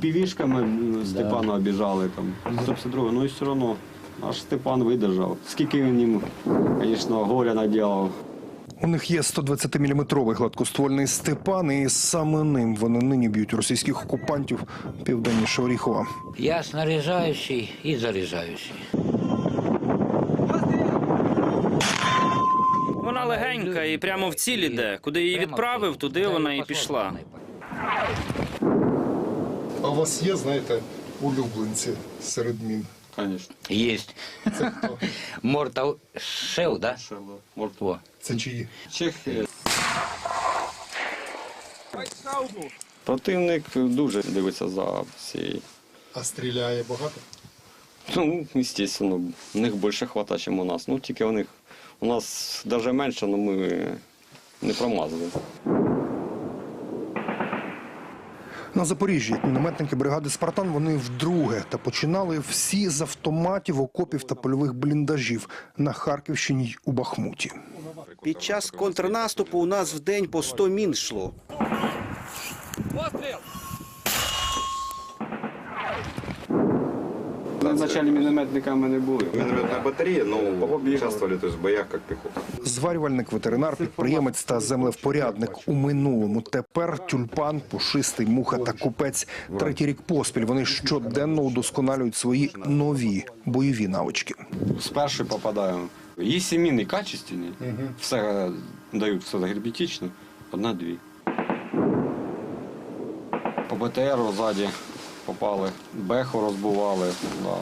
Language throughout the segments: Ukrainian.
Півішками Степана обіжали там. 152, ну і все одно наш Степан видержав. Скільки він їм, звісно, горя наділав. У них є 120-мм гладкоствольний Степан, і саме ним вони нині б'ють російських окупантів південніше Оріхова. Я снаряжающий і заряджаючий. Вона легенька і прямо в ціль іде. Куди її відправив, туди вона і пішла. У вас є, знаєте, улюбленці серед мін? Звісно. Єсть. Мортал Шел, да? Во. Це чиї? Чехія. Противник дуже дивиться за всією. А стріляє багато? Ну, звісно, у них більше хватає, ніж у нас. Ну, тільки у них у нас навіть менше, але ми не промазали. На Запоріжжі мінометники бригади Спартан вони вдруге та починали всі з автоматів, окопів та польових бліндажів на Харківщині й у Бахмуті. Під час контрнаступу у нас в день по 100 мін йшло. Ми вначалі мінометниками не були. Минометная батарея, но участвовали то есть, в боях как пехота. Зварювальник, ветеринар, підприємець та землевпорядник у минулому. Тепер тюльпан, пушистий, муха та купець. Третій рік поспіль вони щоденно удосконалюють свої нові бойові навички. З першої попадаємо. Є сімейні качественні, все дають все герметично, одна-дві. По БТРу ззаді попали, беху розбивали, да.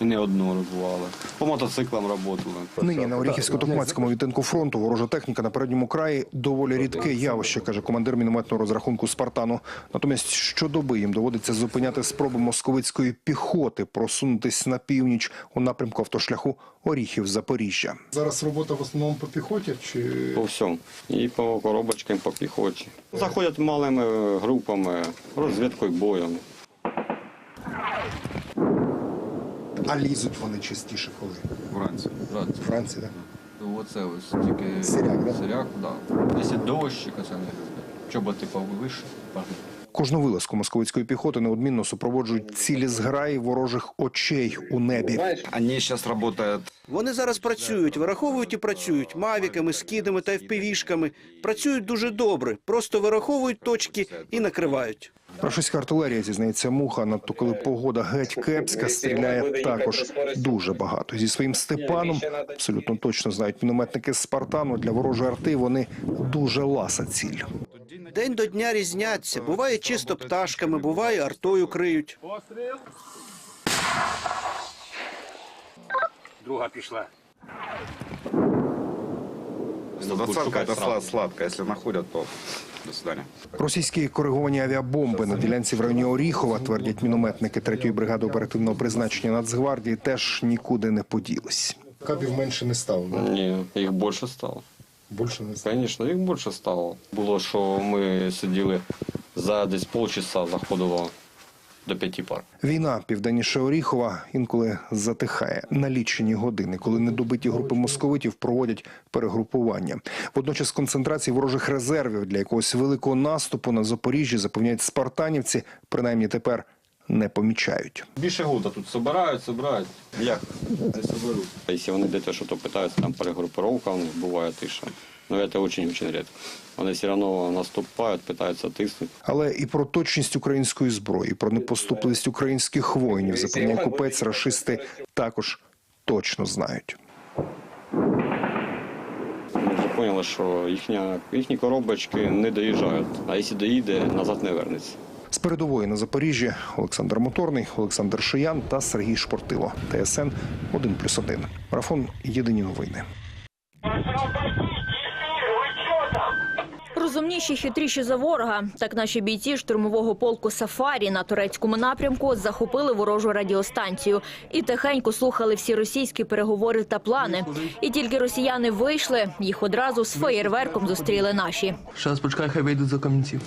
і не одну розбивали. По мотоциклам працювали. Нині на Оріхівсько-Токмацькому відтинку фронту ворожа техніка на передньому краї доволі рідке явище, каже командир мінометного розрахунку Спартану. Натомість щодоби їм доводиться зупиняти спроби московицької піхоти просунутись на північ у напрямку автошляху Оріхів-Запоріжжя. Зараз робота в основному по піхоті чи По всьому. І по коробочкам, по піхоті. Заходять малими групами, розвідкою боєм. А лізуть вони частіше коли? Вранці. Вранці. Франції, так? Ну, Оце ось тільки Сиряк, да? Сиряк, да. Якщо дощика це не люблять. Чоботи повище, погнуть. Кожну вилазку московицької піхоти неодмінно супроводжують цілі зграї ворожих очей у небі. Они сейчас работают Вони зараз працюють, вираховують і працюють мавіками, скидами та впівішками. Працюють дуже добре, просто вираховують точки і накривають. Рашистська артилерія, зізнається муха, надто коли погода геть кепська, стріляє також дуже багато. Зі своїм Степаном абсолютно точно знають мінометники з Спартану. Для ворожої арти вони дуже ласа ціль. День до дня різняться. Буває чисто пташками, буває артою криють. Друга пішла. 120 это сла- сладко. Если находят, то до свидания. Російські кориговані авіабомби на ділянці в районі Оріхова, твердять мінометники 3-ї бригади оперативного призначення Нацгвардії, теж нікуди не поділись. Кабів менше не стало. Ні, їх більше стало. Більше не стало. Звісно, їх більше стало. Було, що ми сиділи за десь полчаса, заходило до п'яти пар. Війна південніше Оріхова інколи затихає на лічені години, коли недобиті групи московитів проводять перегрупування. Водночас концентрації ворожих резервів для якогось великого наступу на Запоріжжі запевняють спартанівці, принаймні тепер не помічають. Більше года тут собирають, собирають. Як? Не соберуть. Якщо вони десь щось питаються, там перегрупировка у них буває тиша. Но це дуже-дуже рідко. Вони все одно наступають, питаються тиснути. Але і про точність української зброї, і про непоступливість українських воїнів, запевняє купець, рашисти також точно знають. Ми вже поняли, що їхня, їхні коробочки не доїжджають. А якщо доїде, назад не вернеться. З передової на Запоріжжі Олександр Моторний, Олександр Шиян та Сергій Шпортило. ТСН 1+,1. Марафон Єдині новини. Розумніші, хитріші за ворога. Так наші бійці штурмового полку Сафарі на турецькому напрямку захопили ворожу радіостанцію і тихенько слухали всі російські переговори та плани. І тільки росіяни вийшли, їх одразу з феєрверком зустріли наші. Зараз почекай, хай вийдуть за камінців.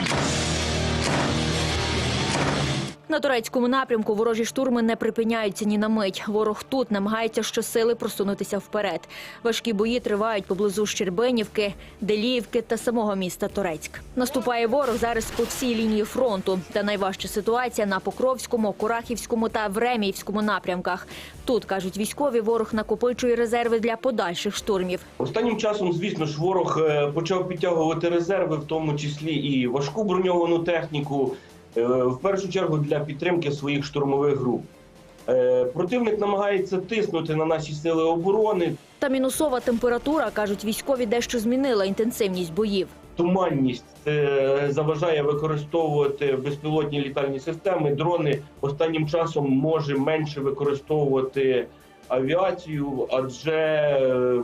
На турецькому напрямку ворожі штурми не припиняються ні на мить. Ворог тут намагається щосили просунутися вперед. Важкі бої тривають поблизу Щербинівки, Деліївки та самого міста Торецьк. Наступає ворог зараз по всій лінії фронту. Та найважча ситуація на Покровському, Курахівському та Времіївському напрямках. Тут кажуть військові, ворог накопичує резерви для подальших штурмів. Останнім часом, звісно ж, ворог е, почав підтягувати резерви, в тому числі і важку броньовану техніку, в першу чергу для підтримки своїх штурмових груп. Е, Противник намагається тиснути на наші сили оборони. Та мінусова температура, кажуть військові, дещо змінила інтенсивність боїв. Туманність е, заважає використовувати безпілотні літальні системи. Дрони останнім часом може менше використовувати авіацію, адже е,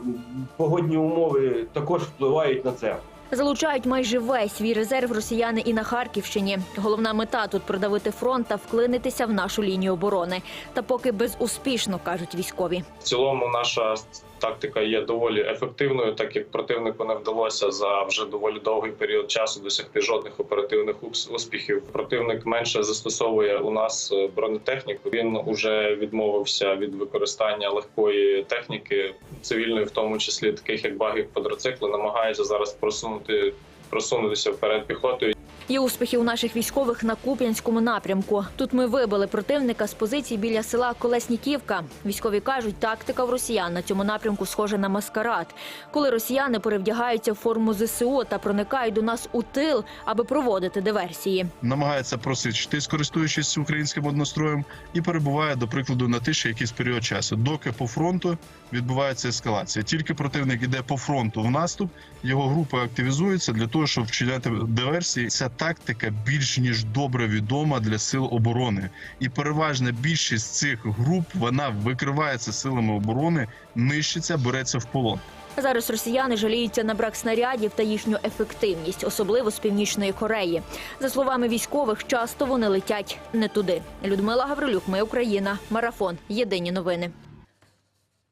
погодні умови також впливають на це. Залучають майже весь свій резерв росіяни і на Харківщині. Головна мета тут продавити фронт та вклинитися в нашу лінію оборони. Та поки безуспішно кажуть військові. В цілому наша тактика є доволі ефективною, так як противнику не вдалося за вже доволі довгий період часу досягти жодних оперативних успіхів. Противник менше застосовує у нас е, бронетехніку. Він уже відмовився від використання легкої техніки, цивільної, в тому числі таких як баги, квадроцикли, намагається зараз просунути просунутися вперед піхотою. Є успіхи у наших військових на Куп'янському напрямку. Тут ми вибили противника з позицій біля села Колесніківка. Військові кажуть, тактика в росіян на цьому напрямку схожа на маскарад. Коли росіяни перевдягаються в форму ЗСУ та проникають до нас у тил, аби проводити диверсії. намагається просичити, користуючись українським одностроєм, і перебуває, до прикладу, на тиші якийсь період часу, доки по фронту відбувається ескалація. Тільки противник іде по фронту в наступ, його група активізується для того, щоб вчиняти диверсії. Ця тактика більш ніж добре відома для сил оборони, і переважна більшість цих груп вона викривається силами оборони, нищиться, береться в полон. Зараз росіяни жаліються на брак снарядів та їхню ефективність, особливо з північної Кореї. За словами військових, часто вони летять не туди. Людмила Гаврилюк, ми Україна, марафон. Єдині новини.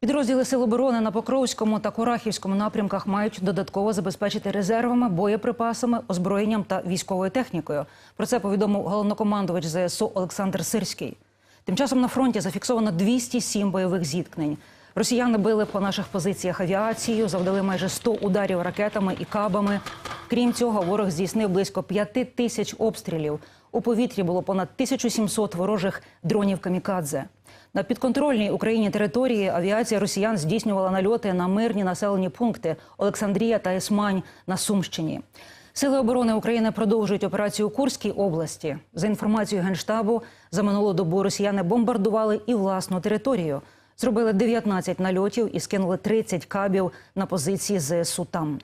Підрозділи Сил оборони на Покровському та Курахівському напрямках мають додатково забезпечити резервами, боєприпасами, озброєнням та військовою технікою. Про це повідомив головнокомандувач ЗСУ Олександр Сирський. Тим часом на фронті зафіксовано 207 бойових зіткнень. Росіяни били по наших позиціях авіацією, завдали майже 100 ударів ракетами і кабами. Крім цього, ворог здійснив близько 5 тисяч обстрілів. У повітрі було понад 1700 ворожих дронів камікадзе. На підконтрольній Україні території авіація росіян здійснювала нальоти на мирні населені пункти Олександрія та Есмань на Сумщині. Сили оборони України продовжують операцію у Курській області. За інформацією генштабу, за минулу добу росіяни бомбардували і власну територію. Зробили 19 нальотів і скинули 30 кабів на позиції ЗСУ там.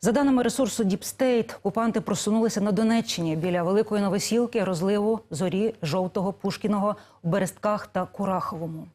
За даними ресурсу Діпстейт, окупанти просунулися на Донеччині біля Великої Новосілки, розливу, зорі, жовтого, Пушкіного, у Берестках та Кураховому.